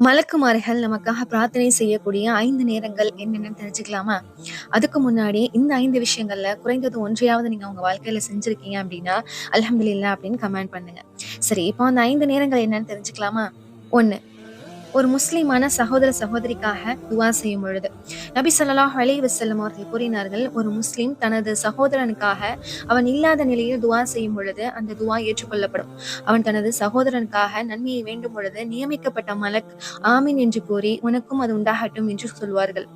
மலக்குமார்கள் நமக்காக பிரார்த்தனை செய்யக்கூடிய ஐந்து நேரங்கள் என்னென்னு தெரிஞ்சுக்கலாமா? அதுக்கு முன்னாடி இந்த ஐந்து விஷயங்கள்ல குறைந்தது ஒன்றையாவது நீங்க உங்க வாழ்க்கையில செஞ்சிருக்கீங்க அப்படின்னா அலமதுல்லா அப்படின்னு கமெண்ட் பண்ணுங்க. சரி இப்போ அந்த ஐந்து நேரங்கள் என்னன்னு தெரிஞ்சுக்கலாமா? ஒன்னு ஒரு முஸ்லீமான சகோதர சகோதரிக்காக துவா செய்யும் பொழுது நபி ஸல்லல்லாஹு அலைஹி அவர்கள் கூறினார்கள் ஒரு முஸ்லீம் தனது சகோதரனுக்காக அவன் இல்லாத நிலையில் துவா செய்யும் பொழுது அந்த துவா ஏற்றுக்கொள்ளப்படும். அவன் தனது சகோதரனுக்காக நன்மையை வேண்டும் பொழுது நியமிக்கப்பட்ட மலக் ஆமீன் என்று கூறி உனக்கும் அது உண்டாகட்டும் என்று சொல்வார்கள்.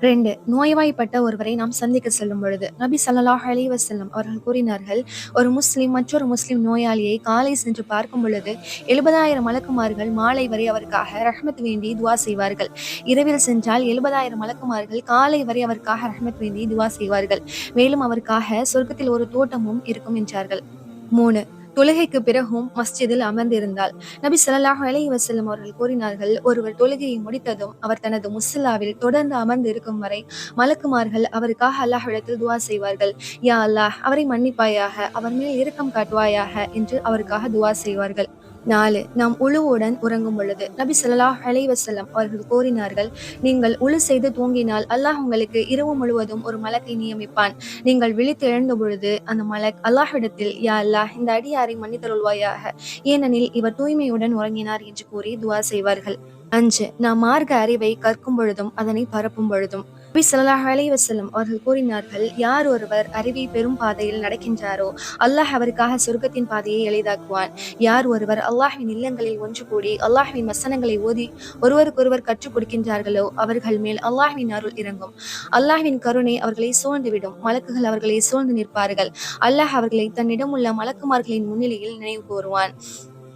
ரெண்டு நோய்வாய்ப்பட்ட ஒருவரை நாம் சந்திக்க செல்லும் பொழுது நபி சல்லாஹ் அலைஹி வஸல்லம் அவர்கள் கூறினார்கள் ஒரு முஸ்லிம் மற்றொரு முஸ்லிம் நோயாளியை காலை சென்று பார்க்கும் பொழுது எழுபதாயிரம் மலக்குமார்கள் மாலை வரை அவருக்காக ரஹ்மத் வேண்டி துவா செய்வார்கள். இரவில் சென்றால் எழுபதாயிரம் மலக்குமார்கள் காலை வரை அவருக்காக ரஹ்மத் வேண்டி துவா செய்வார்கள். மேலும் அவருக்காக சொர்க்கத்தில் ஒரு தோட்டமும் இருக்கும் என்றார்கள். மூணு தொழுகைக்கு பிறகும் மஸ்ஜிதில் அமர்ந்திருந்தாள். நபி ஸல்லல்லாஹு அலைஹி வஸல்லம் அவர்கள் கூறினார்கள் ஒருவர் தொழுகையை முடித்ததும் அவர் தனது முஸ்லாவில் தொடர்ந்து அமர்ந்து இருக்கும் வரை மலக்குமார்கள் அவருக்காக அல்லாஹ்விடத்தில் துவா செய்வார்கள். யா அல்லாஹ் அவரை மன்னிப்பாயாக அவர் மேல் இரக்கம் காட்டுவாயாக என்று அவருக்காக துவா செய்வார்கள். நாலு நாம் உழுவுடன் உறங்கும் பொழுது. நபி ஸல்லல்லாஹு அலைவசல்லம் அவர்கள் கூறினார்கள் நீங்கள் உழு செய்து தூங்கினால் அல்லாஹ் உங்களுக்கு இரவு முழுவதும் ஒரு மலக்கை நியமிப்பான். நீங்கள் விழித்து எழுந்த பொழுது அந்த மலக் அல்லாஹ்விடத்தில் யா அல்லாஹ் இந்த அடியாரை மன்னித்தருள்வாயாக ஏனெனில் இவர் தூய்மையுடன் உறங்கினார் என்று கூறி துவா செய்வார்கள். அஞ்சு நாம் மார்க்க அறிவை கற்கும் பொழுதும் அதனை பரப்பும் பொழுதும். நபி சல்லாஹ் அலைஹி அவர்கள் கூறினார்கள் யார் ஒருவர் அறிவை பெரும் பாதையில் நடக்கின்றாரோ அல்லாஹ் அவருக்காக சொர்க்கத்தின் பாதையை எளிதாக்குவான். யார் ஒருவர் அல்லாஹின் இல்லங்களில் ஒன்று கூடி அல்லாஹின் வசனங்களை ஓதி ஒருவருக்கொருவர் கற்றுக் கொடுக்கின்றார்களோ அவர்கள் மேல் அல்லாஹின் அருள் இறங்கும். அல்லாஹின் கருணை அவர்களை சூழ்ந்துவிடும். மலக்குகள் அவர்களை சூழ்ந்து நிற்பார்கள். அல்லாஹ் அவர்களை தன்னிடம் உள்ள மலக்குமார்களின் முன்னிலையில் நினைவு கூறுவான்.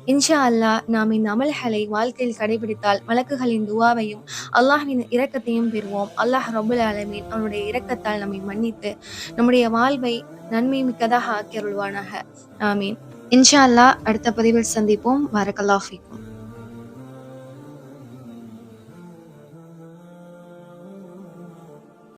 இன்ஷா அல்லாஹ் நாம் இந்த அமல்களை வாழ்க்கையில் கடைபிடித்தால் வழக்குகளின் துவாவையும் அல்லாஹின் இரக்கத்தையும் பெறுவோம். அல்லாஹ் ரபுல் ஆலமீன் அவனுடைய இரக்கத்தால் நம்மை மன்னித்து நம்முடைய வாழ்வை நன்மை மிக்கதாக ஆக்கி அருள்வானாக. ஆமீன். இன்ஷா அல்லாஹ் அடுத்த பதிவில் சந்திப்போம். வரக்கல்லாஃபிக்கும்